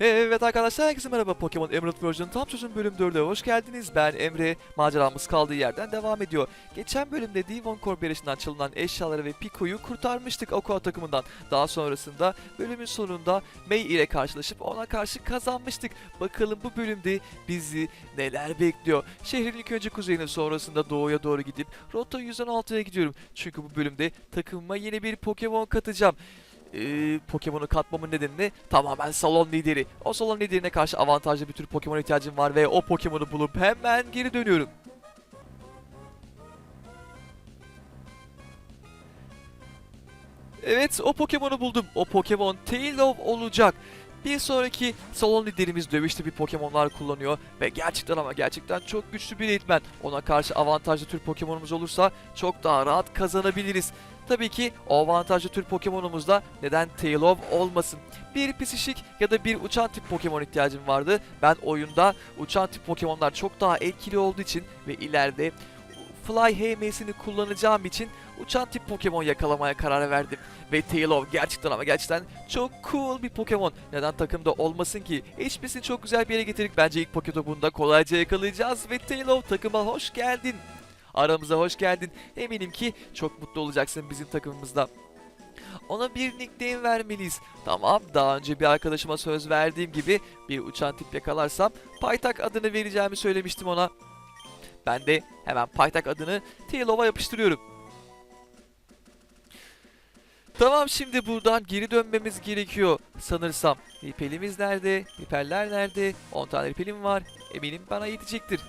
Evet arkadaşlar herkese merhaba Pokemon Emerald Version tam çözüm bölüm 4'e hoş geldiniz. Ben Emre. Maceramız kaldığı yerden devam ediyor. Geçen bölümde Devon Corporation'dan çalınan eşyaları ve Pico'yu kurtarmıştık Aqua takımından. Daha sonrasında bölümün sonunda May ile karşılaşıp ona karşı kazanmıştık. Bakalım bu bölümde bizi neler bekliyor. Şehrin ilk önce kuzeyine sonrasında doğuya doğru gidip Rota 116'ya gidiyorum. Çünkü bu bölümde takımıma yeni bir Pokemon katacağım e, Pokemon'u katmamın nedeni tamamen salon lideri. O salon liderine karşı avantajlı bir tür Pokemon ihtiyacım var ve o Pokemon'u bulup hemen geri dönüyorum. Evet o Pokemon'u buldum. O Pokemon Taillow olacak. Bir sonraki salon liderimiz dövüşte bir Pokemon'lar kullanıyor ve gerçekten ama gerçekten çok güçlü bir eğitmen. Ona karşı avantajlı tür Pokemon'umuz olursa çok daha rahat kazanabiliriz. Tabii ki o avantajlı tür Pokemon'umuzda neden Taillow olmasın? Bir psişik ya da bir uçan tip Pokemon ihtiyacım vardı. Ben oyunda uçan tip Pokemon'lar çok daha etkili olduğu için ve ileride Fly HM'sini kullanacağım için uçan tip Pokemon yakalamaya karar verdim. Ve Taillow gerçekten ama gerçekten çok cool bir Pokemon. Neden takımda olmasın ki? HP'sini çok güzel bir yere getirdik. Bence ilk Poketop'unda kolayca yakalayacağız. Ve Taillow takıma hoş geldin. Aramıza hoş geldin. Eminim ki çok mutlu olacaksın bizim takımımızda. Ona bir nickname vermeliyiz. Tamam daha önce bir arkadaşıma söz verdiğim gibi bir uçan tip yakalarsam Paytak adını vereceğimi söylemiştim ona. Ben de hemen Paytak adını Tailow'a yapıştırıyorum. Tamam şimdi buradan geri dönmemiz gerekiyor sanırsam. Ripelimiz nerede? Ripeller nerede? 10 tane ripelim var. Eminim bana yetecektir.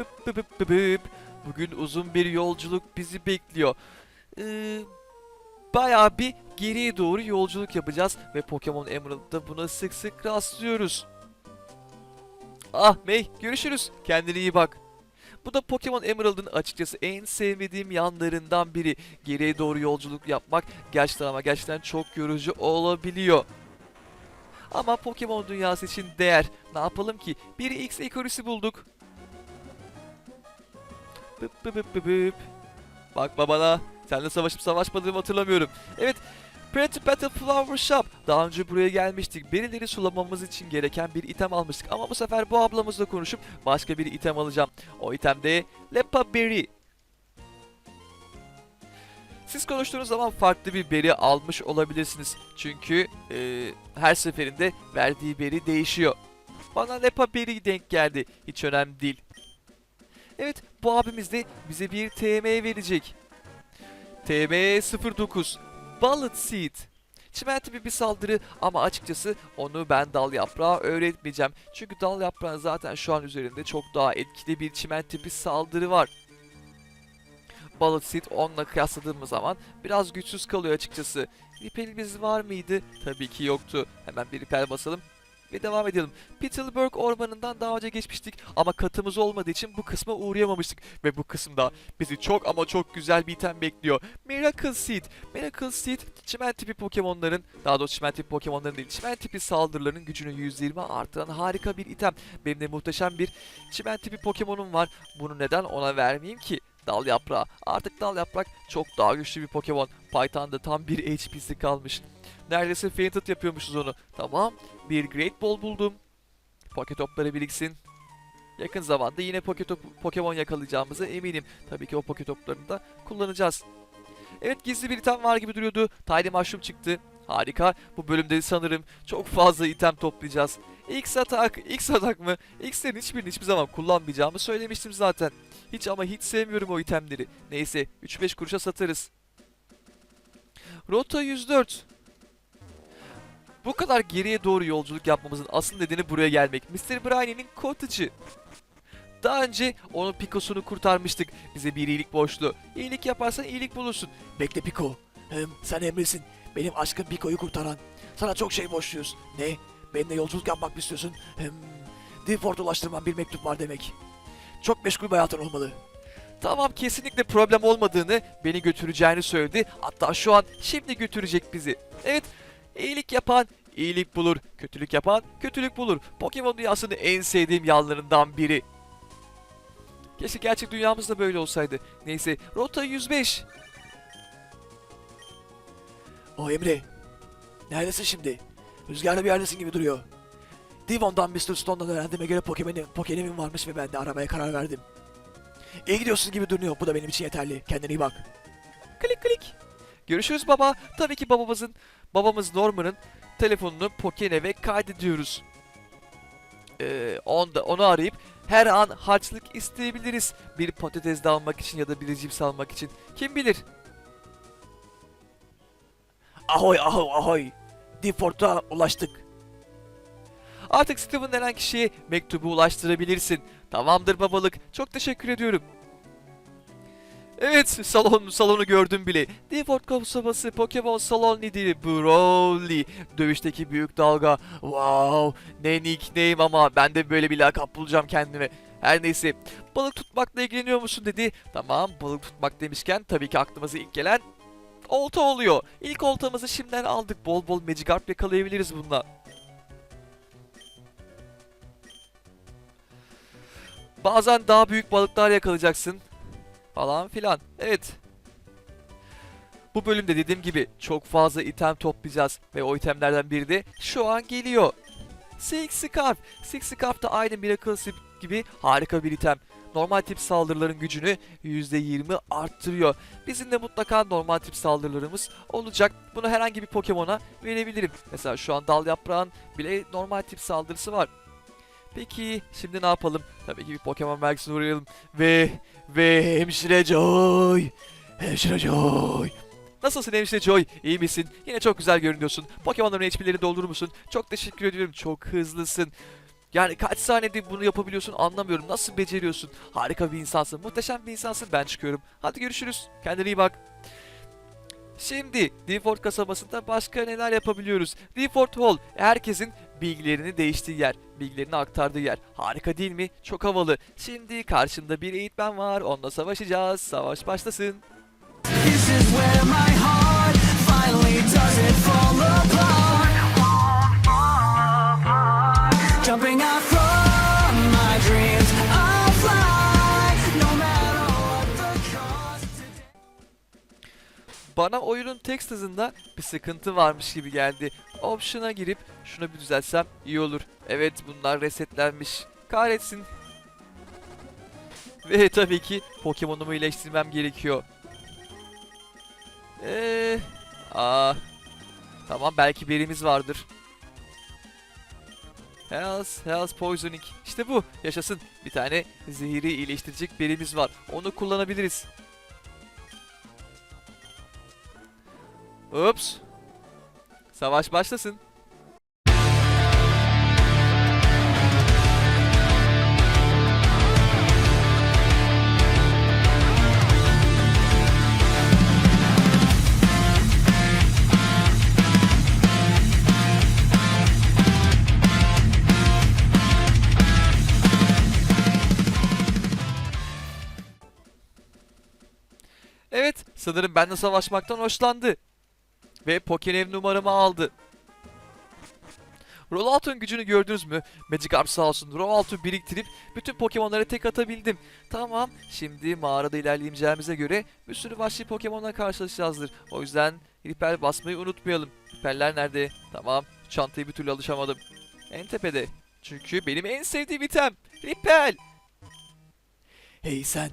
Bıp bıp bıp bıp. Bugün uzun bir yolculuk bizi bekliyor. Ee, bayağı bir geriye doğru yolculuk yapacağız ve Pokemon Emerald'da buna sık sık rastlıyoruz. Ah May görüşürüz. Kendine iyi bak. Bu da Pokemon Emerald'ın açıkçası en sevmediğim yanlarından biri. Geriye doğru yolculuk yapmak gerçekten ama gerçekten çok yorucu olabiliyor. Ama Pokemon dünyası için değer. Ne yapalım ki? Bir X Icarus'u bulduk. Bıp bıp bıp bıp bıp. Bakma bana. Seninle savaşıp savaşmadığımı hatırlamıyorum. Evet. Pretty Battle Flower Shop. Daha önce buraya gelmiştik. Berileri sulamamız için gereken bir item almıştık. Ama bu sefer bu ablamızla konuşup başka bir item alacağım. O item de Lepa Berry. Siz konuştuğunuz zaman farklı bir beri almış olabilirsiniz. Çünkü e, her seferinde verdiği beri değişiyor. Bana Lepa Berry denk geldi. Hiç önemli değil. Evet bu abimiz de bize bir TM verecek. TM 09 Bullet Seed. Çimen tipi bir saldırı ama açıkçası onu ben dal yaprağı öğretmeyeceğim. Çünkü dal yaprağı zaten şu an üzerinde çok daha etkili bir çimen tipi saldırı var. Bullet Seed onunla kıyasladığımız zaman biraz güçsüz kalıyor açıkçası. Ripelimiz var mıydı? Tabii ki yoktu. Hemen bir ripel basalım ve devam edelim. Pittsburgh ormanından daha önce geçmiştik ama katımız olmadığı için bu kısma uğrayamamıştık. Ve bu kısımda bizi çok ama çok güzel bir item bekliyor. Miracle Seed. Miracle Seed çimen tipi Pokemon'ların, daha doğrusu çimen tipi Pokemon'ların değil, çimen tipi saldırılarının gücünü %20 artıran harika bir item. Benim de muhteşem bir çimen tipi Pokemon'um var. Bunu neden ona vermeyeyim ki? Dal yaprağı. Artık dal yaprak çok daha güçlü bir Pokemon. Python'da tam bir HP'si kalmış. Neredeyse Fainted yapıyormuşuz onu. Tamam. Bir Great Ball buldum. Poketopları biriksin. Yakın zamanda yine Poketop Pokemon yakalayacağımıza eminim. Tabii ki o Poketoplarını da kullanacağız. Evet gizli bir item var gibi duruyordu. Tiny Mushroom çıktı. Harika. Bu bölümde sanırım çok fazla item toplayacağız. X atak, X atak mı? X'lerin hiçbirini hiçbir zaman kullanmayacağımı söylemiştim zaten. Hiç ama hiç sevmiyorum o itemleri. Neyse 3-5 kuruşa satarız. Rota 104. Bu kadar geriye doğru yolculuk yapmamızın asıl nedeni buraya gelmek. Mr. Brownie'nin cottage'ı. Daha önce onun Pico'sunu kurtarmıştık. Bize bir iyilik borçlu. İyilik yaparsan iyilik bulursun. Bekle Piko. Hem sen emresin. Benim aşkım Piko'yu kurtaran. Sana çok şey borçluyuz. Ne? Benimle yolculuk yapmak mı istiyorsun? Hem Dilford'a ulaştırman bir mektup var demek. Çok meşgul bir hayatın olmalı. Tamam kesinlikle problem olmadığını, beni götüreceğini söyledi. Hatta şu an şimdi götürecek bizi. Evet, iyilik yapan iyilik bulur, kötülük yapan kötülük bulur. Pokemon dünyasının en sevdiğim yanlarından biri. Keşke gerçek dünyamız da böyle olsaydı. Neyse, Rota 105. O Emre. Neredesin şimdi? Rüzgarlı bir yerdesin gibi duruyor. Devon'dan Mr. Stone'dan öğrendiğime göre Pokemon'im, Pokemon'im varmış ve ben de aramaya karar verdim. İyi gidiyorsun gibi duruyor. Bu da benim için yeterli. Kendine iyi bak. Klik klik. Görüşürüz baba. Tabii ki babamızın, babamız Norman'ın telefonunu Pokenev'e kaydediyoruz. Ee, onda, onu arayıp her an harçlık isteyebiliriz. Bir patates de almak için ya da bir cips almak için. Kim bilir? Ahoy ahoy ahoy. Defort'a ulaştık. Artık Steven denen kişiye mektubu ulaştırabilirsin. Tamamdır babalık. Çok teşekkür ediyorum. Evet, salon salonu gördüm bile. Default kasabası Pokemon salon lideri Broly. Dövüşteki büyük dalga. Wow, ne nickname ama ben de böyle bir lakap bulacağım kendime. Her neyse, balık tutmakla ilgileniyor musun dedi. Tamam, balık tutmak demişken tabii ki aklımıza ilk gelen olta oluyor. İlk oltamızı şimdiden aldık. Bol bol Magikarp yakalayabiliriz bununla. Bazen daha büyük balıklar yakalayacaksın. Falan filan. Evet. Bu bölümde dediğim gibi çok fazla item toplayacağız. Ve o itemlerden biri de şu an geliyor. Six Scarf. Six Scarf da aynı Miracle Sip gibi harika bir item. Normal tip saldırıların gücünü %20 arttırıyor. Bizim de mutlaka normal tip saldırılarımız olacak. Bunu herhangi bir Pokemon'a verebilirim. Mesela şu an dal yaprağın bile normal tip saldırısı var. Peki şimdi ne yapalım? Tabii ki bir Pokemon merkezine uğrayalım. Ve ve hemşire Joy. Hemşire Joy. Nasılsın hemşire Joy? İyi misin? Yine çok güzel görünüyorsun. Pokemon'ların HP'lerini doldurur musun? Çok teşekkür ediyorum. Çok hızlısın. Yani kaç saniyede bunu yapabiliyorsun anlamıyorum. Nasıl beceriyorsun? Harika bir insansın. Muhteşem bir insansın. Ben çıkıyorum. Hadi görüşürüz. Kendine iyi bak. Şimdi Default kasabasında başka neler yapabiliyoruz? Default Hall herkesin bilgilerini değiştiği yer, bilgilerini aktardığı yer. Harika değil mi? Çok havalı. Şimdi karşımda bir eğitmen var. Onunla savaşacağız. Savaş başlasın. This is where my heart finally doesn't fall apart. Bana oyunun text hızında bir sıkıntı varmış gibi geldi. Option'a girip şunu bir düzeltsem iyi olur. Evet bunlar resetlenmiş. Kahretsin. Ve tabii ki Pokemon'umu iyileştirmem gerekiyor. Eee... Aa, tamam belki birimiz vardır. Health, Health Poisoning. İşte bu. Yaşasın. Bir tane zehiri iyileştirecek birimiz var. Onu kullanabiliriz. Ups. Savaş başlasın. Evet, sanırım benimle savaşmaktan hoşlandı. Ve Pokenev numaramı aldı. Rollout'un gücünü gördünüz mü? Magikarp sağ olsun Rollout'u biriktirip bütün Pokemon'lara tek atabildim. Tamam, şimdi mağarada ilerleyeceğimize göre bir sürü vahşi Pokemon'la karşılaşacağızdır. O yüzden Ripel basmayı unutmayalım. Ripeller nerede? Tamam, çantayı bir türlü alışamadım. En tepede. Çünkü benim en sevdiğim item. Ripel! Hey sen.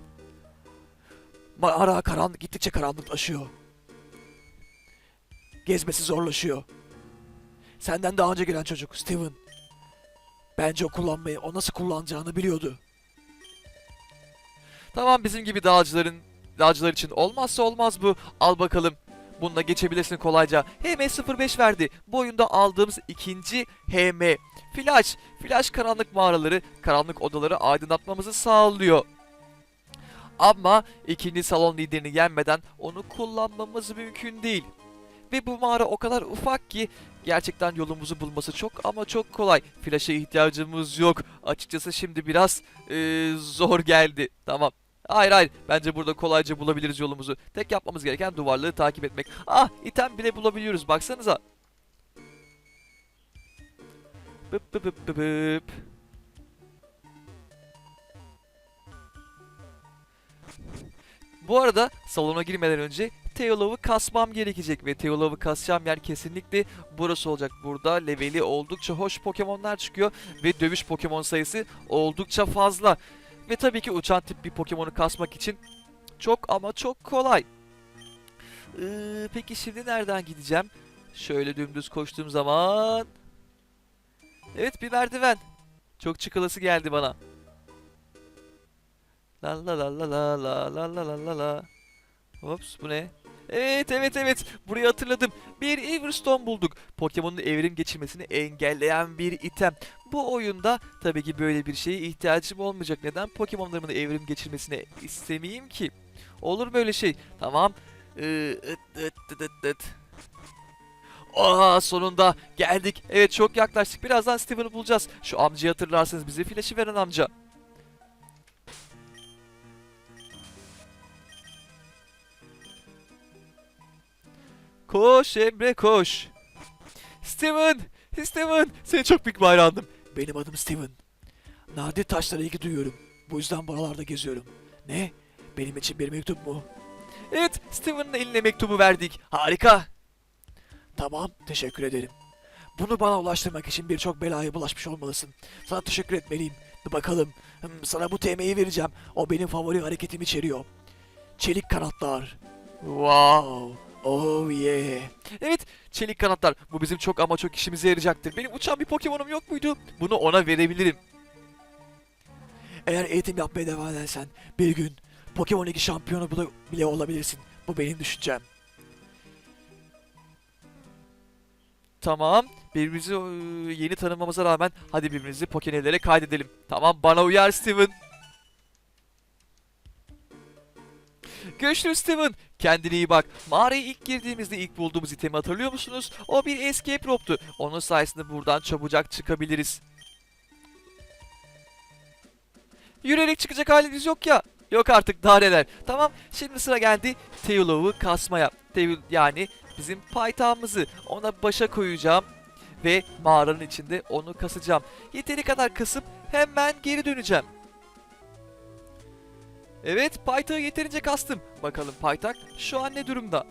Mağara karanlık gittikçe karanlıklaşıyor. Gezmesi zorlaşıyor. Senden daha önce gelen çocuk Steven. Bence o kullanmayı, o nasıl kullanacağını biliyordu. Tamam bizim gibi dağcıların dağcılar için olmazsa olmaz bu. Al bakalım. Bununla geçebilirsin kolayca. HM05 verdi. Bu oyunda aldığımız ikinci HM. Flash. Flash karanlık mağaraları, karanlık odaları aydınlatmamızı sağlıyor. Ama ikinci salon liderini yenmeden onu kullanmamız mümkün değil. Ve bu mağara o kadar ufak ki gerçekten yolumuzu bulması çok ama çok kolay. Flash'a ihtiyacımız yok. Açıkçası şimdi biraz eee, zor geldi. Tamam. Hayır hayır. Bence burada kolayca bulabiliriz yolumuzu. Tek yapmamız gereken duvarları takip etmek. Ah item bile bulabiliyoruz. Baksanıza. Bıp bıp bıp bıp bıp. Bu arada salona girmeden önce Teolov'u kasmam gerekecek ve Teolov'u kasacağım yer kesinlikle burası olacak. Burada leveli oldukça hoş Pokemon'lar çıkıyor ve dövüş Pokemon sayısı oldukça fazla. Ve tabii ki uçan tip bir Pokemon'u kasmak için çok ama çok kolay. Ee, peki şimdi nereden gideceğim? Şöyle dümdüz koştuğum zaman... Evet bir merdiven. Çok çıkılası geldi bana. La la la la la la la la la la. Hops bu ne? Evet evet evet burayı hatırladım. Bir Everstone bulduk. Pokemon'un evrim geçirmesini engelleyen bir item. Bu oyunda tabii ki böyle bir şeye ihtiyacım olmayacak. Neden Pokemon'larımın evrim geçirmesini istemeyeyim ki? Olur böyle şey. Tamam. Ee. Aa sonunda geldik. Evet çok yaklaştık. Birazdan Steven'ı bulacağız. Şu amcayı hatırlarsınız bize flash'ı veren amca. Koş Emre koş. Steven! Steven! Seni çok büyük bir hayranım. Benim adım Steven. Nadir taşlara ilgi duyuyorum. Bu yüzden buralarda geziyorum. Ne? Benim için bir mektup mu? Evet Steven'ın eline mektubu verdik. Harika. Tamam, teşekkür ederim. Bunu bana ulaştırmak için birçok belaya bulaşmış olmalısın. Sana teşekkür etmeliyim. Bakalım. Hmm, Sana bu TM'yi vereceğim. O benim favori hareketimi içeriyor. Çelik kanatlar. Wow. Oh yeah. Evet çelik kanatlar. Bu bizim çok ama çok işimize yarayacaktır. Benim uçan bir Pokemon'um yok muydu? Bunu ona verebilirim. Eğer eğitim yapmaya devam edersen bir gün Pokemon Ligi şampiyonu bile- olabilirsin. Bu benim düşüncem. Tamam. Birbirimizi e, yeni tanımamıza rağmen hadi birbirimizi Pokenel'lere kaydedelim. Tamam bana uyar Steven. Görüşürüz Steven. Kendine iyi bak. Mağaraya ilk girdiğimizde ilk bulduğumuz itemi hatırlıyor musunuz? O bir escape rope'tu. Onun sayesinde buradan çabucak çıkabiliriz. Yürüyerek çıkacak halimiz yok ya. Yok artık daha neler. Tamam şimdi sıra geldi Teolov'u kasmaya. Teol yani bizim paytağımızı ona başa koyacağım ve mağaranın içinde onu kasacağım. Yeteri kadar kasıp hemen geri döneceğim. Evet paytağı yeterince kastım. Bakalım paytak şu an ne durumda?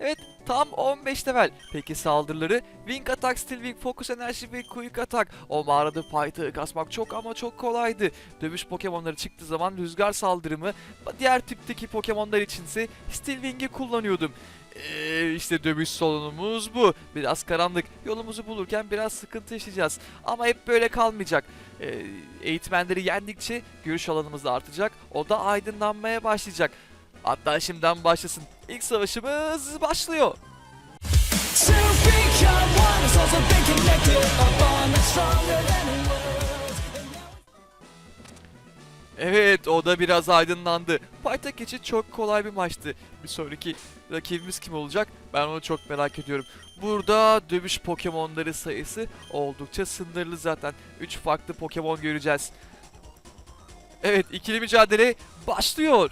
Evet tam 15 level. Peki saldırıları? Wing Attack, Steel Wing, Focus Enerji ve Quick Attack. O mağarada paytağı kasmak çok ama çok kolaydı. Dövüş Pokemon'ları çıktığı zaman rüzgar saldırımı, diğer tipteki Pokemon'lar içinse Steel Wing'i kullanıyordum. Ee, işte dövüş salonumuz bu. Biraz karanlık. Yolumuzu bulurken biraz sıkıntı yaşayacağız. Ama hep böyle kalmayacak. Ee, eğitmenleri yendikçe görüş alanımız da artacak. O da aydınlanmaya başlayacak. Hatta şimdiden başlasın. İlk savaşımız başlıyor. To become one is also being connected. A bond that's stronger than. Evet o da biraz aydınlandı. Paytak için çok kolay bir maçtı. Bir sonraki rakibimiz kim olacak? Ben onu çok merak ediyorum. Burada dövüş Pokemon'ları sayısı oldukça sınırlı zaten. 3 farklı Pokemon göreceğiz. Evet ikili mücadele başlıyor.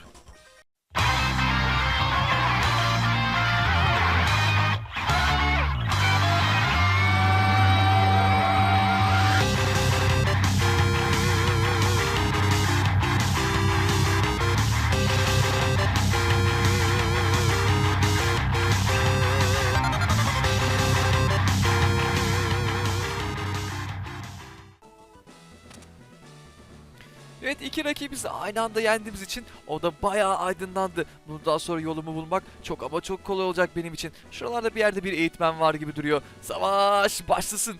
Evet iki rakibimizi aynı anda yendiğimiz için o da bayağı aydınlandı. Bundan sonra yolumu bulmak çok ama çok kolay olacak benim için. Şuralarda bir yerde bir eğitmen var gibi duruyor. Savaş başlasın.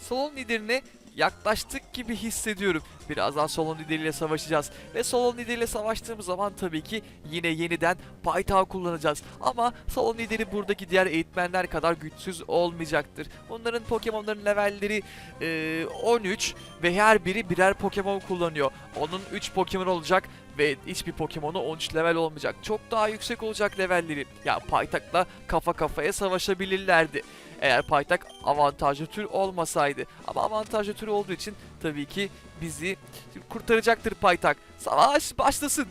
Salon liderine yaklaştık gibi hissediyorum. Birazdan salon lideriyle savaşacağız. Ve salon lideriyle savaştığımız zaman tabii ki yine yeniden paytağı kullanacağız. Ama salon lideri buradaki diğer eğitmenler kadar güçsüz olmayacaktır. Bunların Pokemon'ların levelleri eee, 13 ve her biri birer Pokemon kullanıyor. Onun 3 Pokemon olacak ve hiçbir Pokemon'u 13 level olmayacak. Çok daha yüksek olacak levelleri. Ya paytakla kafa kafaya savaşabilirlerdi. Eğer paytak avantajlı tür olmasaydı. Ama avantajlı tür olduğu için tabii ki bizi kurtaracaktır paytak. Savaş başlasın.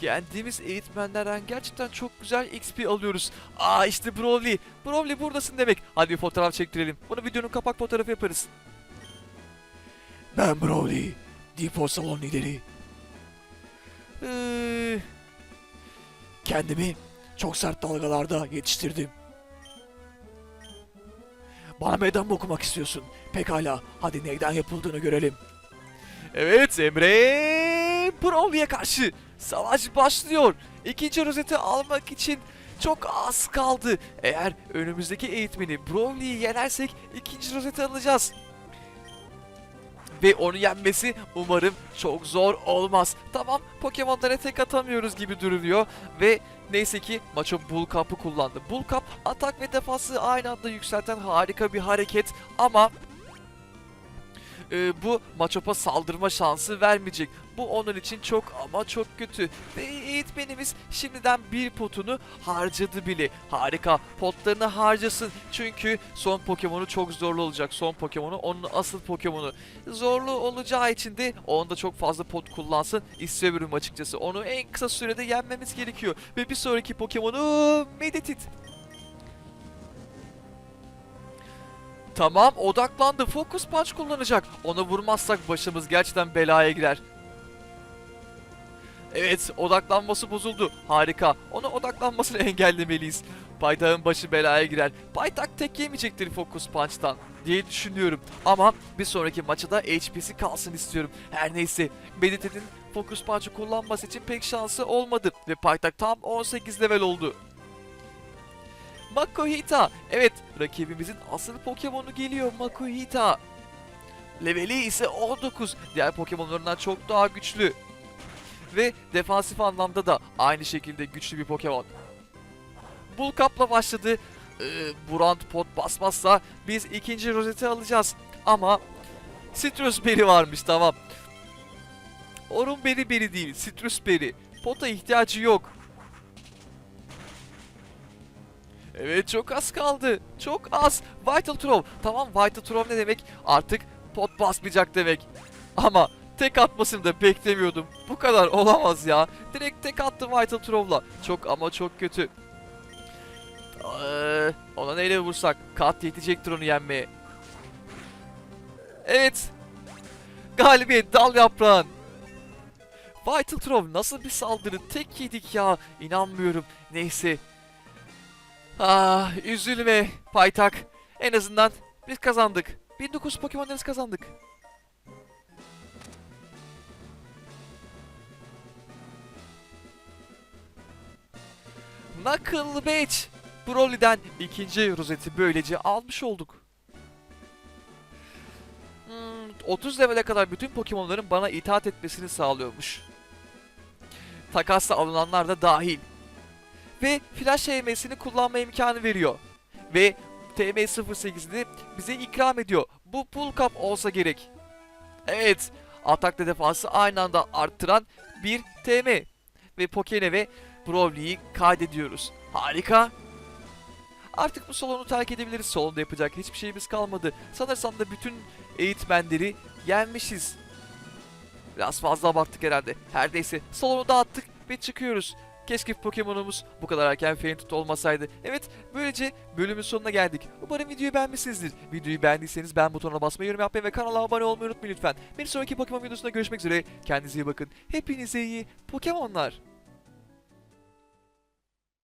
Kendimiz eğitmenlerden gerçekten çok güzel XP alıyoruz. Aa işte Broly. Broly buradasın demek. Hadi bir fotoğraf çektirelim. Bunu videonun kapak fotoğrafı yaparız. Ben Broly. Force Salon lideri. Ee, Kendimi çok sert dalgalarda yetiştirdim. Bana meydan mı okumak istiyorsun? Pekala, hadi neyden yapıldığını görelim. evet Emre Broly'ye karşı savaş başlıyor. İkinci rozeti almak için çok az kaldı. Eğer önümüzdeki eğitmeni Broly'yi yenersek ikinci rozeti alacağız. Ve onu yenmesi umarım çok zor olmaz. Tamam Pokemon'lara tek atamıyoruz gibi duruyor. Ve neyse ki Macho Bull Cup'ı kullandı. Bull Cup atak ve defansı aynı anda yükselten harika bir hareket. Ama e, bu Machop'a saldırma şansı vermeyecek. Bu onun için çok ama çok kötü. Ve eğitmenimiz şimdiden bir potunu harcadı bile. Harika. Potlarını harcasın. Çünkü son Pokemon'u çok zorlu olacak. Son Pokemon'u onun asıl Pokemon'u. Zorlu olacağı için de onda çok fazla pot kullansın istemiyorum açıkçası. Onu en kısa sürede yenmemiz gerekiyor. Ve bir sonraki Pokemon'u Meditit. Tamam odaklandı. Focus Punch kullanacak. Onu vurmazsak başımız gerçekten belaya girer. Evet odaklanması bozuldu. Harika. Onu odaklanmasını engellemeliyiz. Paytağın başı belaya girer. Paytak tek yemeyecektir Focus Punch'tan diye düşünüyorum. Ama bir sonraki maçta da HP'si kalsın istiyorum. Her neyse Medited'in Focus Punch'ı kullanması için pek şansı olmadı. Ve Paytak tam 18 level oldu. Makuhita. Evet rakibimizin asıl Pokemon'u geliyor Makuhita. Leveli ise 19. Diğer Pokemon'larından çok daha güçlü. Ve defansif anlamda da aynı şekilde güçlü bir Pokemon. Bull Cup'la başladı. Ee, Burant pot basmazsa biz ikinci rozeti alacağız. Ama Citrus Berry varmış tamam. Orun Berry Berry değil Citrus Berry. Pota ihtiyacı yok. Evet çok az kaldı. Çok az. Vital Throw. Tamam Vital Throw ne demek? Artık pot basmayacak demek. Ama tek atmasını da beklemiyordum. Bu kadar olamaz ya. Direkt tek attı Vital Throw'la. Çok ama çok kötü. Ee, ona neyle vursak? Kat yetecektir onu yenmeye. Evet. Galibiyet dal yaprağın. Vital Throw nasıl bir saldırı? Tek yedik ya. İnanmıyorum. Neyse. Ah üzülme Paytak. En azından biz kazandık. 1900 Pokemon'larız kazandık. Knuckle Badge. Broly'den ikinci rozeti böylece almış olduk. Hmm, 30 level'e kadar bütün Pokemon'ların bana itaat etmesini sağlıyormuş. Takasla alınanlar da dahil. Ve flash EMS'ini kullanma imkanı veriyor. Ve TM08'ini bize ikram ediyor. Bu pull cup olsa gerek. Evet, atakla defansı aynı anda arttıran bir TM. Ve Pokene ve Broly'yi kaydediyoruz. Harika. Artık bu salonu terk edebiliriz. Salonda yapacak hiçbir şeyimiz kalmadı. Sanırsam da bütün eğitmenleri yenmişiz. Biraz fazla abarttık herhalde. Her neyse salonu dağıttık ve çıkıyoruz. Keşke Pokemon'umuz bu kadar erken Fainted olmasaydı. Evet böylece bölümün sonuna geldik. Umarım videoyu beğenmişsinizdir. Videoyu beğendiyseniz beğen butonuna basmayı, yorum yapmayı ve kanala abone olmayı unutmayın lütfen. Bir sonraki Pokemon videosunda görüşmek üzere. Kendinize iyi bakın. Hepinize iyi Pokemon'lar.